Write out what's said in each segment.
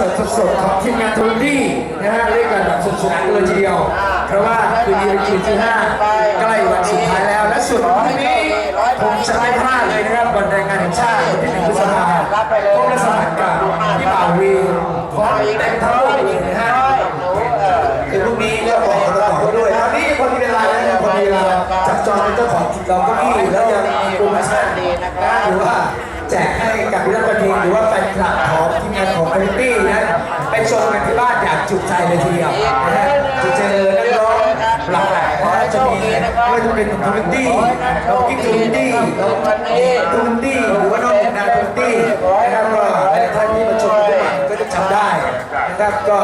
สิร์ตสดๆของทีมงานทูดี้นะฮะเรียกกันแบบสนุกสนานกันเลยทีเดียว เพราะว่าคืนนี้เป็นคืนที่ห้าใกล้วันสุดท้ายแล้ว และส่วนพรุ่งนี้ผมจะไม่พลาดเลยนะครับวันแรงงานแห่งชาติวันที่หนึ่งพฤษภาคมพบและสมัครกับพี่บ่าววีพร้อมแต่งทั้งโลกเลยนะฮะคือพรุ่งนี้ก็บอกเราต่อด้วยตอนนี้คนมีเวลาแล้วคนมีเวลาจับจองเป็นเจ้าของเราเก็อี้แล้วยังมีโปรโมชั่นหรือว่า แจกให้กับวิรัตประทินหรือว่าแฟนคลับของทีมงานของคอมมิตี้นะไปชมกันที่บ้านอย่างจุใจเลยทีเดียวนะฮะจะเจอนักร้องหลากหลายเพราะจะมีไม่ว่าจะเป็นคอมมิตี้เรากิ๊กคอมมิตี้เราคอมมิตี้หรือว่าน้องนาคอมมิตี้นะครับก็หลายท่านที่มาชมกันก็จะจำได้นะครับก็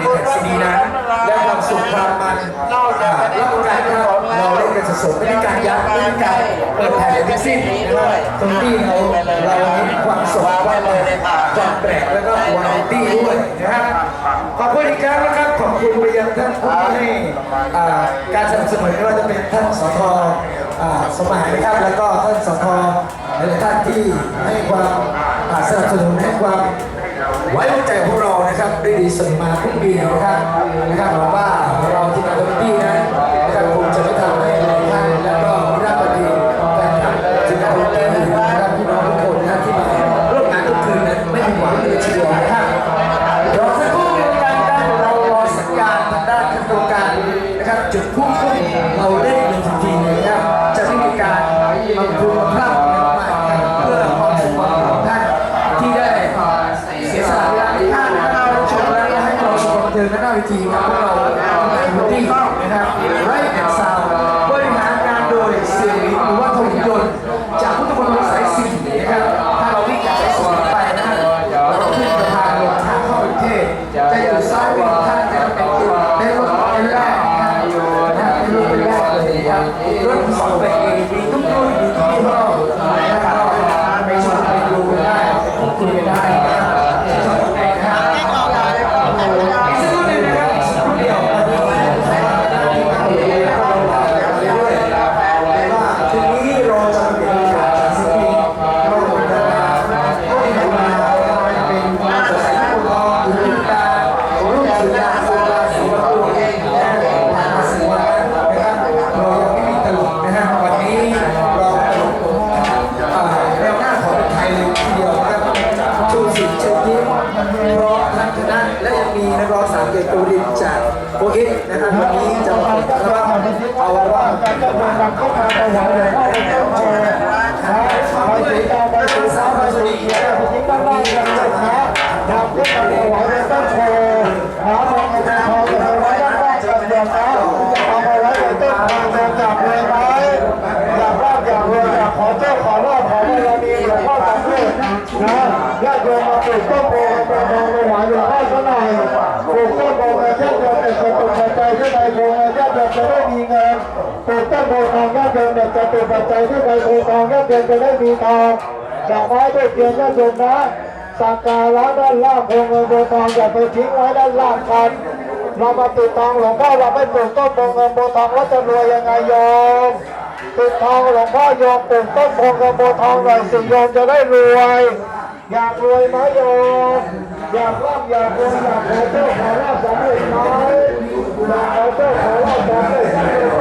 อยู่ในแผ่นซีดีนั้นและความสุขความมันอ่ารับประกันครับ เราเล่นกันสดๆไม่มีการยัดไม่มีการเปิดแผ่นทั้งสิ้นนะครับตรงที่เราเราเน้นความสดความมันความแปลกแล้วก็วาไรตี้ด้วยนะครับขอบคุณอีกครั้งนะครับขอบคุณไปยังท่านผู้ให้อ่าการสนับสนุนไม่ว่าจะเป็นท่านสทอ่าสมัยนะครับแล้วก็ท่านสทหลายๆท่านที่ให้ความอ่าสนับสนุนให้ความไว้วางใจพวกเรานะครับได้ดีเสมอมาทุกปีนะครับนะครับหวังว่า นะครับวันนี้จะมาเป็นนะครับเอาว่าสาวมาสวัสดีครับขอเจ้าขอรอบขอบารมีหลวงพ่อสำเร็จนะญาติโยมมาปลูกต้นโพกันเป็นทองไปหวานหลวงพ่อ ปลูกต้นโพทองญาติโยมเนี่ยจะเป็นปัจจัยที่ใดโพทองญาติโยมจะได้มีทองดอกไม้ด้วยเทียนญาติโยมนะสักการะด้านล่างโพเงินโพทองอย่าไปทิ้งไว้ด้านล่างกันเรามาติดทองหลวงพ่อเราไม่ปลูกต้นโพเงินโพทองแล้วจะรวยยังไงโยมติดทองหลวงพ่อโยมปลูกต้นโพกระโบทองหน่อยสิโยมจะได้รวยอยากรวยไหมโยมอยากร่ำอยากรวยอยากขอเจ้าขอลาบสำเร็จไหมอยากขอเจ้าขอลาบสำเร็จ